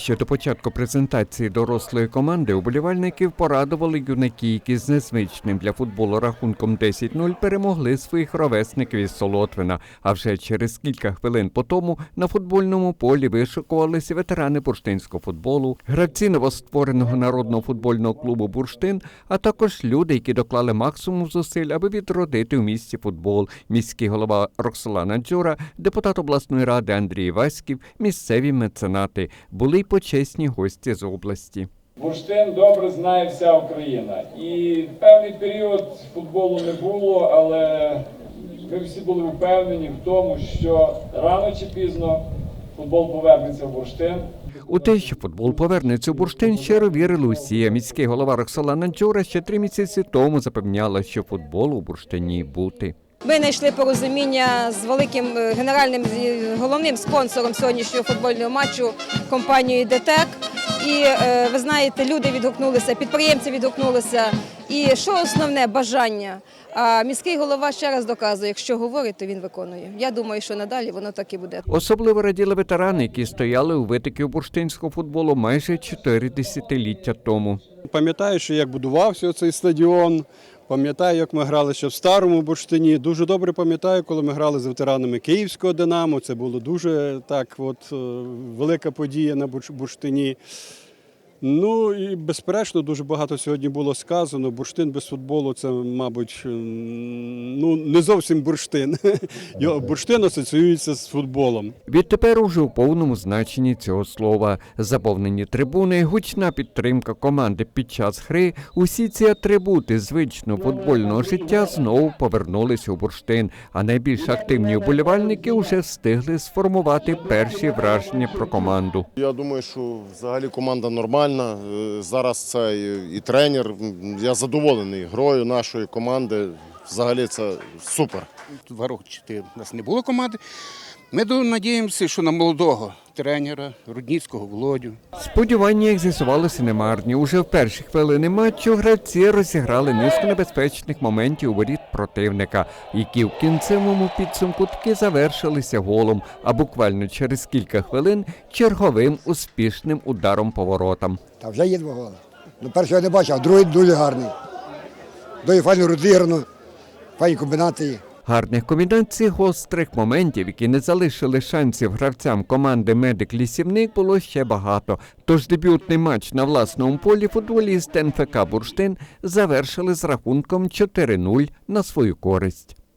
Ще до початку презентації дорослої команди уболівальників порадували юнаки, які з незвичним для футболу рахунком 10-0 перемогли своїх ровесників із Солотвина. А вже через кілька хвилин по тому на футбольному полі вишукувалися ветерани бурштинського футболу, гравці новоствореного народного футбольного клубу Бурштин, а також люди, які доклали максимум зусиль, аби відродити в місті футбол. Міський голова Роксолана Дзюра, депутат обласної ради Андрій Васьків, місцеві меценати були почесні гості з області. Бурштин добре знає вся Україна. І певний період футболу не було, але ми всі були впевнені в тому, що рано чи пізно футбол повернеться в Бурштин. У те, що футбол повернеться у бурштин, щиро вірили усі. Міський голова Роксолана Джура ще три місяці тому запевняла, що футболу у бурштині бути. Ми знайшли порозуміння з великим е, генеральним головним спонсором сьогоднішнього футбольного матчу компанією ДТЕК. І е, ви знаєте, люди відгукнулися, підприємці відгукнулися. І що основне бажання? А міський голова ще раз доказує, якщо говорить, то він виконує. Я думаю, що надалі воно так і буде. Особливо раділи ветерани, які стояли у витоків бурштинського футболу майже чотири десятиліття тому. Пам'ятаю, що як будувався цей стадіон. Пам'ятаю, як ми грали ще в старому бурштині. Дуже добре пам'ятаю, коли ми грали з ветеранами Київського Динамо. Це було дуже так, от е, велика подія на Бурш- бурштині. Ну і безперечно, дуже багато сьогодні було сказано. Бурштин без футболу це, мабуть, ну не зовсім бурштин. Його бурштин асоціюється з футболом. Відтепер уже у повному значенні цього слова. Заповнені трибуни, гучна підтримка команди під час гри. Усі ці атрибути звичного футбольного життя знову повернулися у бурштин. А найбільш активні уболівальники вже встигли сформувати перші враження про команду. Я думаю, що взагалі команда нормальна. Е, Зараз це і тренер. Я задоволений грою нашої команди. Взагалі це супер. Два роки чи у нас не було команди. Ми надіємося, що на молодого тренера Рудніцького Володю. Сподівання, як з'ясувалося, немарні. Уже в перші хвилини матчу гравці розіграли низку небезпечних моментів у воріт противника, які в кінцевому підсумку таки завершилися голом, а буквально через кілька хвилин черговим успішним ударом по воротам. Та вже є два голи. Ну, першого я не бачив, а другий дуже гарний. Дуже файно розіграно, файні комбінації. Гарних комбінацій, гострих моментів, які не залишили шансів гравцям команди Медик Лісівник, було ще багато. Тож дебютний матч на власному полі футболіст НФК Бурштин завершили з рахунком 4-0 на свою користь.